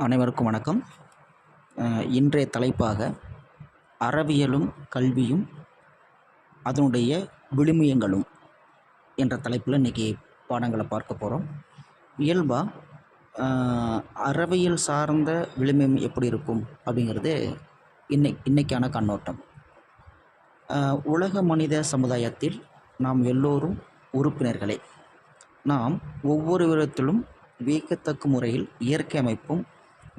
அனைவருக்கும் வணக்கம். இன்றைய தலைப்பாக அறவியலும் கல்வியும் அதனுடைய விழுமியங்களும் என்ற தலைப்பில் இன்றைக்கி பாடங்களை பார்க்க போகிறோம் இயல்பாக அறவியல் சார்ந்த விழுமியம் எப்படி இருக்கும் அப்படிங்கிறது இன்னை இன்றைக்கான கண்ணோட்டம். உலக மனித சமுதாயத்தில் நாம் எல்லோரும் உறுப்பினர்களே. நாம் ஒவ்வொரு விதத்திலும் வியக்கத்தக்க முறையில் இயற்கை அமைப்பும்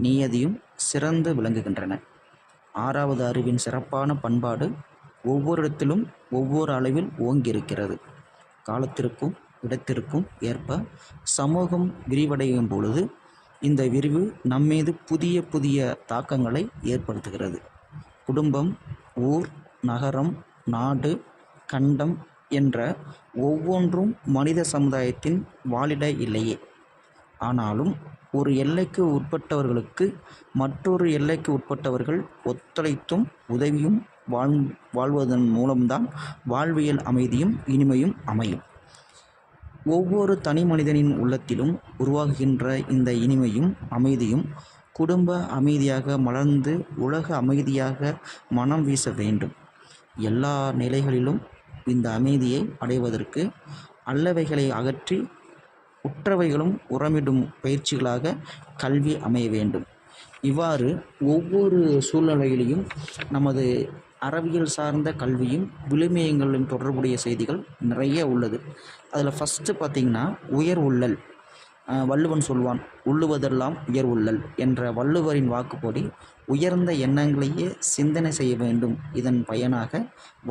நியதியும் சிறந்து விளங்குகின்றன. ஆறாவது அறிவின் சிறப்பான பண்பாடு ஒவ்வொரு இடத்திலும் ஒவ்வொரு அளவில் ஓங்கியிருக்கிறது. காலத்திற்கும் இடத்திற்கும் ஏற்ப சமூகம் விரிவடையும் பொழுது இந்த விரிவு நம்மீது புதிய புதிய தாக்கங்களை ஏற்படுத்துகிறது. குடும்பம் ஊர் நகரம் நாடு கண்டம் என்ற ஒவ்வொன்றும் மனித சமுதாயத்தின் வாழிட இல்லையே. ஆனாலும் ஒரு எல்லைக்கு உட்பட்டவர்களுக்கு மற்றொரு எல்லைக்கு உட்பட்டவர்கள் ஒத்துழைத்தும் உதவியும் வாழ் வாழ்வதன் மூலம்தான் வாழ்வியல் அமைதியும் இனிமையும் அமையும். ஒவ்வொரு தனி மனிதனின் உள்ளத்திலும் உருவாகின்ற இந்த இனிமையும் அமைதியும் குடும்ப அமைதியாக மலர்ந்து உலக அமைதியாக மனம் வீச வேண்டும். எல்லா நிலைகளிலும் இந்த அமைதியை அடைவதற்கு அல்லவைகளை அகற்றி உற்றவைகளும் உரமிடும் பயிற்சிகளாக கல்வி அமைய வேண்டும். இவ்வாறு ஒவ்வொரு சூழ்நிலையிலையும் நமது அறவியல் சார்ந்த கல்வியும் விழுமியங்களின் தொடர்புடைய செய்திகள் நிறைய உள்ளது. அதில் ஃபஸ்ட்டு பார்த்திங்கன்னா உயர் உள்ளல். வள்ளுவன் சொல்வான் உள்ளுவதெல்லாம் உயர் உள்ளல் என்ற வள்ளுவரின் வாக்குப்படி உயர்ந்த எண்ணங்களையே சிந்தனை செய்ய வேண்டும். இதன் பயனாக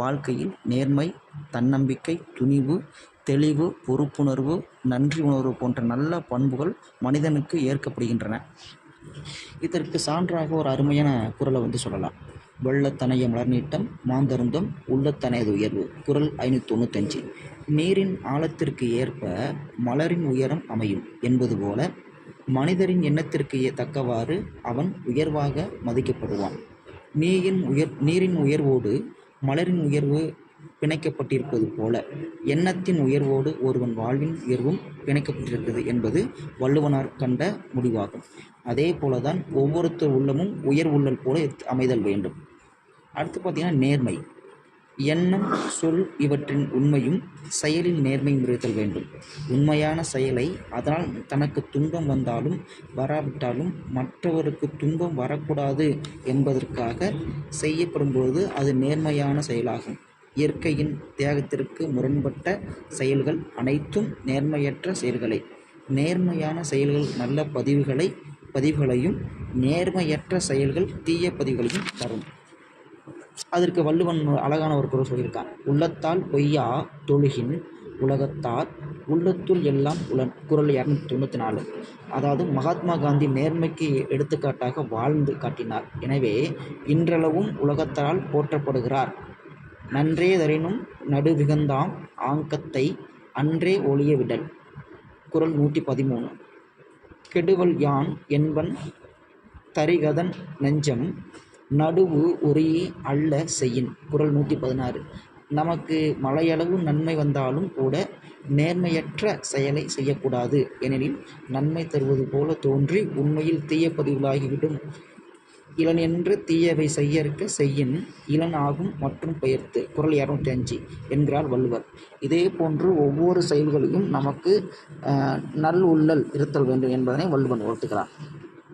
வாழ்க்கையில் நேர்மை தன்னம்பிக்கை துணிவு தெளிவு பொறுப்புணர்வு நன்றி உணர்வு போன்ற நல்ல பண்புகள் மனிதனுக்கு ஏற்கப்படுகின்றன. இதற்கு சான்றாக ஒரு அருமையான குரலை வந்து சொல்லலாம். வெள்ளத்தனைய மலர் நீட்டம் மாந்தருந்தம் உள்ளத்தனையது உயர்வு குரல் ஐநூற்றி தொண்ணூத்தஞ்சு நீரின் ஆழத்திற்கு ஏற்ப மலரின் உயரம் அமையும் என்பது போல மனிதரின் எண்ணத்திற்கு தக்கவாறு அவன் உயர்வாக மதிக்கப்படுவான். நீரின் உயர் நீரின் உயர்வோடு மலரின் உயர்வு பிணைக்கப்பட்டிருப்பது போல எண்ணத்தின் உயர்வோடு ஒருவன் வாழ்வின் உயர்வும் பிணைக்கப்பட்டிருக்கிறது என்பது வள்ளுவனார் கண்ட முடிவாகும். அதே போலதான் ஒவ்வொருத்தர் உள்ளமும் உயர் உள்ளல் போல அமைதல் வேண்டும். அடுத்து பார்த்திங்கன்னா நேர்மை. எண்ணம் சொல் இவற்றின் உண்மையும் செயலில் நேர்மையும் இருத்தல் வேண்டும். உண்மையான செயலை அதனால் தனக்கு துன்பம் வந்தாலும் வராவிட்டாலும் மற்றவருக்கு துன்பம் வரக்கூடாது என்பதற்காக செய்யப்படும் பொழுது அது நேர்மையான செயலாகும். இயற்கையின் தியாகத்திற்கு முரண்பட்ட செயல்கள் அனைத்தும் நேர்மையற்ற செயல்களே. நேர்மையான செயல்கள் நல்ல பதிவுகளை பதிவுகளையும் நேர்மையற்ற செயல்கள் தீய பதிவுகளையும் தரும். அதற்கு வள்ளுவன் அழகான ஒரு குரல் சொல்லியிருக்கான். உள்ளத்தால் பொய்யா தொழுகின் உலகத்தார் உள்ளத்துள் எல்லாம் உலன் குரல் இரநூத்தி தொண்ணூற்றி நாலு. அதாவது மகாத்மா காந்தி நேர்மைக்கு எடுத்துக்காட்டாக வாழ்ந்து காட்டினார். எனவே இன்றளவும் உலகத்தால் போற்றப்படுகிறார். நன்றே தரினும் நடுவிகந்தாம் ஆங்கத்தை அன்றே ஒழிய விடல். குரல் நூற்றி பதிமூணு. கெடுவல் யான் என்பன் தரிகதன் நெஞ்சம் நடுவு ஒரே அல்ல செய்யின் குரல் நூற்றி பதினாறு. நமக்கு மலையளவு நன்மை வந்தாலும் கூட நேர்மையற்ற செயலை செய்யக்கூடாது. ஏனெனில் நன்மை தருவது போல தோன்றி உண்மையில் தீய பதிவுகளாகிவிடும். இளன் என்று தீயவை செய்யற்க செய்யின் இளன் ஆகும் மற்றும் பெயர்த்து குரல் இரநூத்தி அஞ்சு என்கிறார் வள்ளுவர். இதே போன்று ஒவ்வொரு செயல்களையும் நமக்கு நல் உள்ளல் இருத்தல் வேண்டும் என்பதனை வள்ளுவன் உணர்த்துகிறான்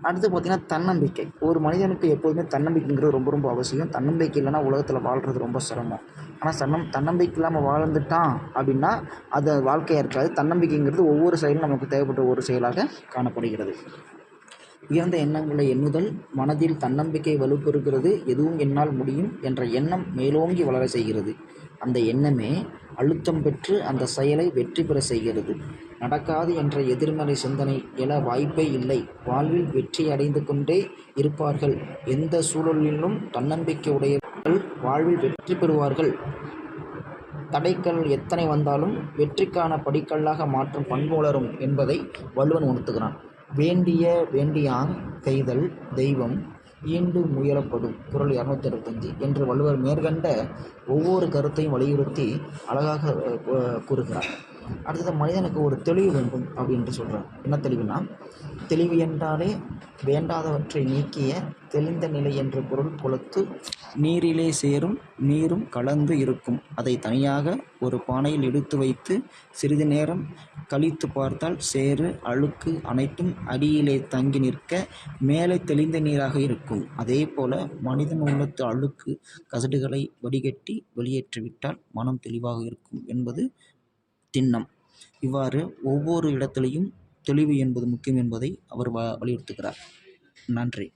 அடுத்து பார்த்திங்கன்னா தன்னம்பிக்கை. ஒரு மனிதனுக்கு எப்போதுமே தன்னம்பிக்கைங்கிறது ரொம்ப ரொம்ப அவசியம். தன்னம்பிக்கை இல்லைன்னா உலகத்தில் வாழ்கிறது ரொம்ப சிரமம். ஆனால் தன்னம் தன்னம்பிக்கை இல்லாமல் வாழ்ந்துட்டான் அப்படின்னா அது வாழ்க்கையாக இருக்காது. தன்னம்பிக்கைங்கிறது ஒவ்வொரு செயலும் நமக்கு தேவைப்பட்ட ஒரு செயலாக காணப்படுகிறது. உயர்ந்த எண்ணங்களை எண்ணுதல் மனதில் தன்னம்பிக்கை வலுப்பெறுகிறது எதுவும் என்னால் முடியும் என்ற எண்ணம் மேலோங்கி வளர செய்கிறது. அந்த எண்ணமே அழுத்தம் பெற்று அந்த செயலை வெற்றி பெற செய்கிறது. நடக்காது என்ற எதிர்மறை சிந்தனை எழ வாய்ப்பே இல்லை. வாழ்வில் வெற்றி அடைந்து கொண்டே இருப்பார்கள். எந்த சூழலிலும் தன்னம்பிக்கை உடையவர்கள் வாழ்வில் வெற்றி பெறுவார்கள். தடைக்கல் எத்தனை வந்தாலும் வெற்றிக்கான படிக்கல்லாக மாற்றும் பண்பு வளரும் என்பதை வள்ளுவன் உணர்த்துகிறான். வேண்டிய வேண்டியான் செய்தல் தெய்வம் ஈண்டு முயலப்படும். குரல் இரநூத்தி அறுபத்தஞ்சு என்று வள்ளுவர் மேற்கண்ட ஒவ்வொரு கருத்தையும் வலியுறுத்தி அழகாக கூறுகிறார். அடுத்தது மனிதனுக்கு ஒரு தெளிவு வேண்டும் அப்படின்ட்டு சொல்கிறார் என்ன தெளிவுனா தெளிவு என்றாலே வேண்டாதவற்றை நீக்கிய தெளிந்த நிலை என்ற பொருள் கொளத்து நீரிலே சேரும் நீரும் கலந்து இருக்கும். அதை தனியாக ஒரு பானையில் எடுத்து வைத்து சிறிது நேரம் கழித்து பார்த்தால் சேறு அழுக்கு அனைத்தும் அடியிலே தங்கி நிற்க மேலே தெளிந்த நீராக இருக்கும். அதே போல மனிதன் உள்ளத்து அழுக்கு கசடுகளை வடிகட்டி வெளியேற்றிவிட்டால் மனம் தெளிவாக இருக்கும் என்பது திண்ணம். இவ்வாறு ஒவ்வொரு இடத்துலையும் தெளிவு என்பது முக்கியம் என்பதை அவர் வ வலியுறுத்துகிறார். நன்றி.